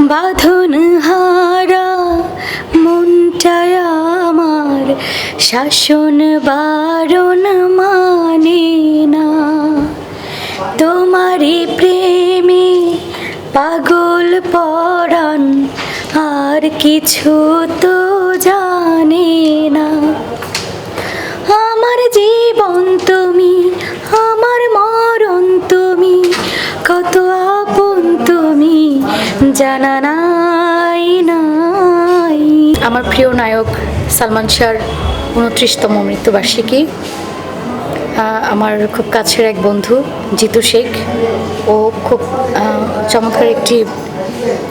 বাঁধন হারা মনটায় আমার। শাসন বারণ মানে না। তোমারই প্রেমে পাগল পরাণ, আর কিছু তো জানে না। জানা নাই নাই। আমার প্রিয় নায়ক সালমান শাহর উনত্রিশতম মৃত্যুবার্ষিকী। আমার খুব কাছের এক বন্ধু, জিতু শেখ। ও খুব চমৎকার একটি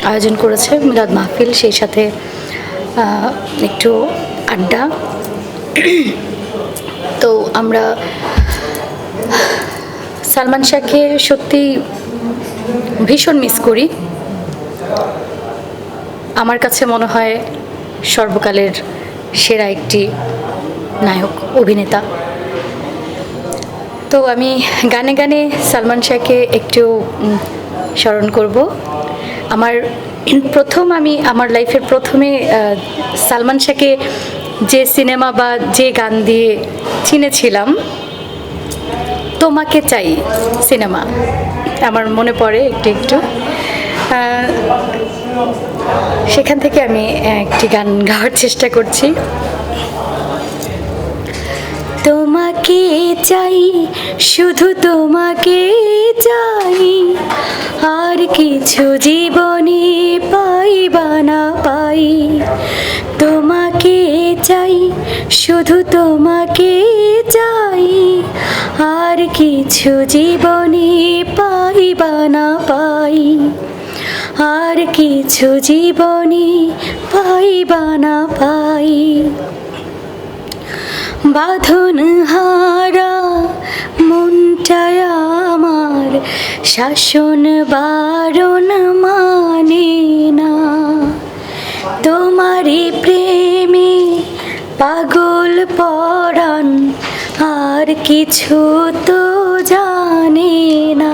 আয়োজন করেছে মিলাদ মাহফিল। সেই সাথে একটু আড্ডা। তো আমরা, সালমান শাহকে সত্যি ভীষণ মিস করি। আমার কাছে মনে হয় সর্বকালের সেরা একটি নায়ক, অভিনেতা। তো আমি গানে গানে সালমান শাহকে একটু স্মরণ করব। আমার প্রথম আমি, আমার লাইফের প্রথমে সালমান শাহকে যে সিনেমা বা যে গান দিয়ে চিনেছিলাম, তোমাকে চাই সিনেমা। আমার মনে পড়ে একটু একটু। সেখান থেকে আমি একটি গান গাওয়ার চেষ্টা করছি। তোমাকে চাই, শুধু তোমাকে চাই, আর কিছু জীবনে পাই বা না পাই। তোমাকে চাই, শুধু তোমাকে চাই, আর কিছু জীবনে পাই বা না পাই। আর কিছু জীবনে পাই বা না পাই। বাঁধন হারা, মনটায় আমার শাসন বারণ মানে না। তোমারই প্রেমে পাগল পরাণ, আর কিছু তো জানে না।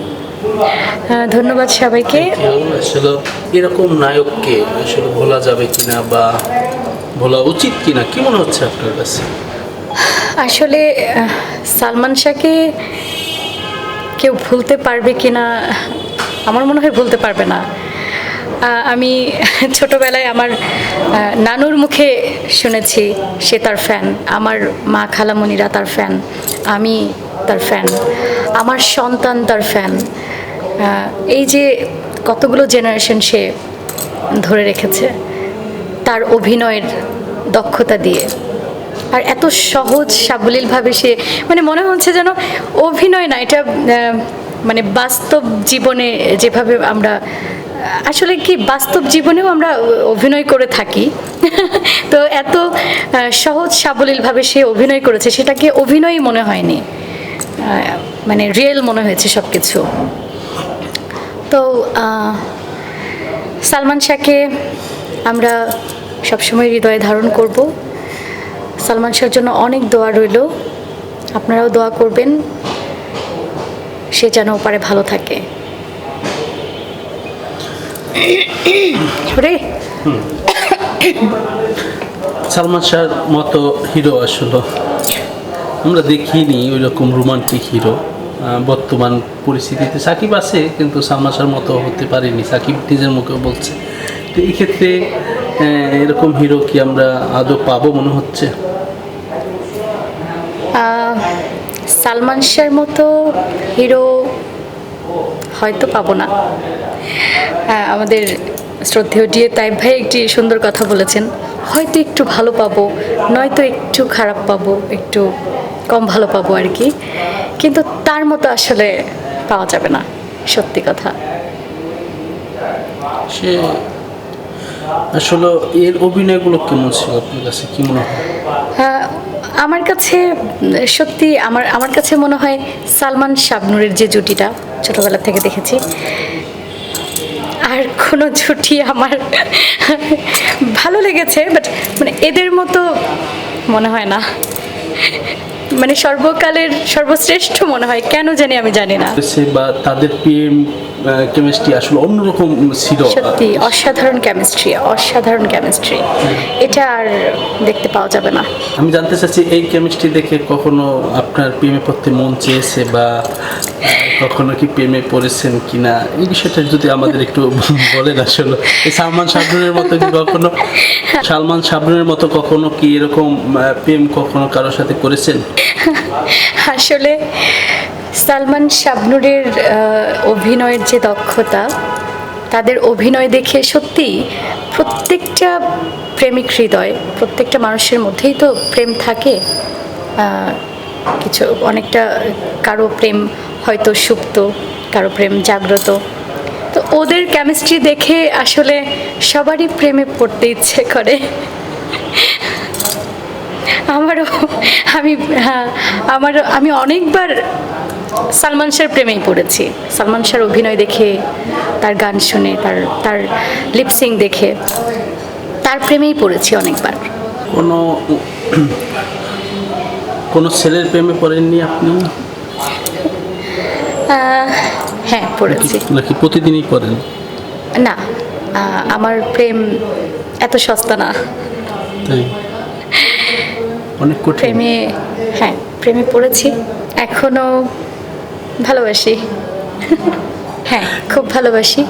ধন্যবাদ সবাইকে। আসলে এরকম নায়ককে আসলে ভোলা যাবে কিনা বা ভোলা উচিত কিনা কি মনে হচ্ছে আপনার কাছে? আসলে সালমান শাহকে কেউ ভুলতে পারবে কিনা আমার মনে হয় ভুলতে পারবে না। আমি ছোটবেলায় আমার নানুর মুখে শুনেছি সে তার ফ্যান। আমার মা খালামণিরা তার ফ্যান আমি তার ফ্যান। আমার সন্তান তার ফ্যান। এই যে কতগুলো জেনারেশন সে ধরে রেখেছে, তার অভিনয়ের দক্ষতা দিয়ে। আর এত সহজ, সাবলীলভাবে সে মানে মনে হচ্ছে যেন অভিনয় না, এটা মানে বাস্তব জীবনে যেভাবে আমরা, আসলে কি বাস্তব জীবনেও আমরা অভিনয় করে থাকি। তো এত সহজ, সাবলীলভাবে সে অভিনয় করেছে, সেটাকে অভিনয়ই মনে হয়নি। মানে রিয়েল মনে হয়েছে সব কিছু তো সালমান শাহকে আমরা সবসময় হৃদয়ে ধারণ করব। সালমান শাহর জন্য অনেক দোয়া রইল। আপনারাও দোয়া করবেন। সে যেন ওপারে ভালো থাকে। সালমান শাহর মতো হিরো আসলে। আমরা দেখিনি ওই রকম রোমান্টিক হিরো বর্তমান পরিস্থিতিতে সাকিব আছে, কিন্তু সালমান শাহর মতো হতে পারেনি। সাকিব নিজের মুখে বলছে। তো এই ক্ষেত্রে এরকম হিরো কি আমরা আদৌ পাবো মনে হচ্ছে? সালমান শাহর মতো হিরো হয়তো পাবো না। আমাদের শ্রদ্ধেয় ডিএ তাইব ভাই একটি সুন্দর কথা বলেছেন, হয়তো একটু ভালো পাবো, নয়তো একটু খারাপ পাবো, একটু কম ভালো পাবো আর কি। কিন্তু তার মতো আসলে পাওয়া যাবে না সত্যি কথা। সে আসলে এর অভিনয়গুলো কেমন ছিল আপনার কাছে? কি মনে হয়? হ্যাঁ, আমার কাছে সত্যি আমার আমার কাছে মনে হয় সালমান শাবনুরের যে জুটিটা ছোটবেলা থেকে দেখেছি আর কোনো জুটি আমার ভালো লেগেছে বাট মানে এদের মতো মনে হয় না। মানে সর্বকালের সর্বশ্রেষ্ঠ মনে হয় কেন জানি আমি জানি না। বা তাদের প্রেম কেমিস্ট্রি আসলে অন্যরকম ছিল। সত্যি অসাধারণ কেমিস্ট্রি অসাধারণ কেমিস্ট্রি এটা আর দেখতে পাওয়া যাবে না। আমি জানতে চাচ্ছি এই কেমিস্ট্রি দেখে কখনো আপনার প্রেমে পড়তে মন চেয়েছে বা কখনো কি প্রেমে পড়েছেন কিনা? এই বিষয়টা যদি আমাদের একটু বলেন আসলে। এই সালমান শাবনুরের মতো কি কখনো সালমান শাবনুরের মতো কখনো কি এরকম প্রেম কখনো কারোর সাথে করেছেন? আসলে সালমান শাবনুরের অভিনয়ের যে দক্ষতা, তাদের অভিনয় দেখে সত্যি প্রত্যেকটা প্রেমিক হৃদয়, প্রত্যেকটা মানুষের মধ্যেই তো প্রেম থাকে কিছু অনেকটা কারও প্রেম হয়তো সুপ্ত, কারও প্রেম জাগ্রত। তো ওদের কেমিস্ট্রি দেখে আসলে সবারই প্রেমে পড়তে ইচ্ছে করে। আমারও আমি হ্যাঁ আমারও আমি অনেকবার সালমান শাহর প্রেমেই পড়েছি। সালমান শাহর অভিনয় দেখে তার গান শুনে তার তার লিপসিং দেখে তার প্রেমেই পড়েছি অনেকবার। কোনো কোনো ছেলের প্রেমে পড়েননি আপনি? হ্যাঁ পড়েছি। নাকি প্রতিদিনই করেন না আমার প্রেম এত সস্তা না। তাই? অনেক কঠিন। প্রেমে হ্যাঁ প্রেমে পড়েছি এখনও ভালোবাসি। হ্যাঁ খুব ভালোবাসি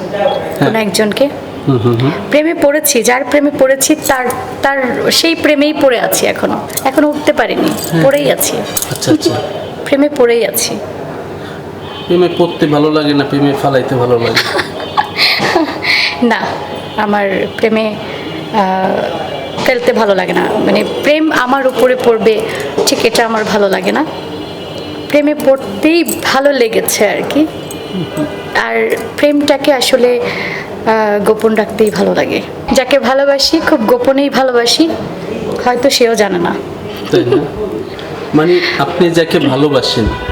কোনো একজনকে। হুম হুম হুম। প্রেমে পড়েছি যার প্রেমে পড়েছি তার তার সেই প্রেমেই পড়ে আছি এখনও এখনও উঠতে পারিনি পড়েই আছি। আচ্ছা আচ্ছা। প্রেমে পড়েই আছি। প্রেমে পড়তে ভালো লাগে না প্রেমে ফালাইতে ভালো লাগে? না আমার প্রেমে ফেলতে ভালো লাগে না। মানে প্রেম আমার উপরে পড়বে, ঠিক এটা আমার ভালো লাগে না। প্রেমে পড়তেই ভালো লেগেছে আর কি। আর প্রেমটাকে আসলে গোপন রাখতেই ভালো লাগে। যাকে ভালোবাসি, খুব গোপনেই ভালোবাসি, হয়তো সেও জানে না? মানে আপনি যাকে ভালোবাসেন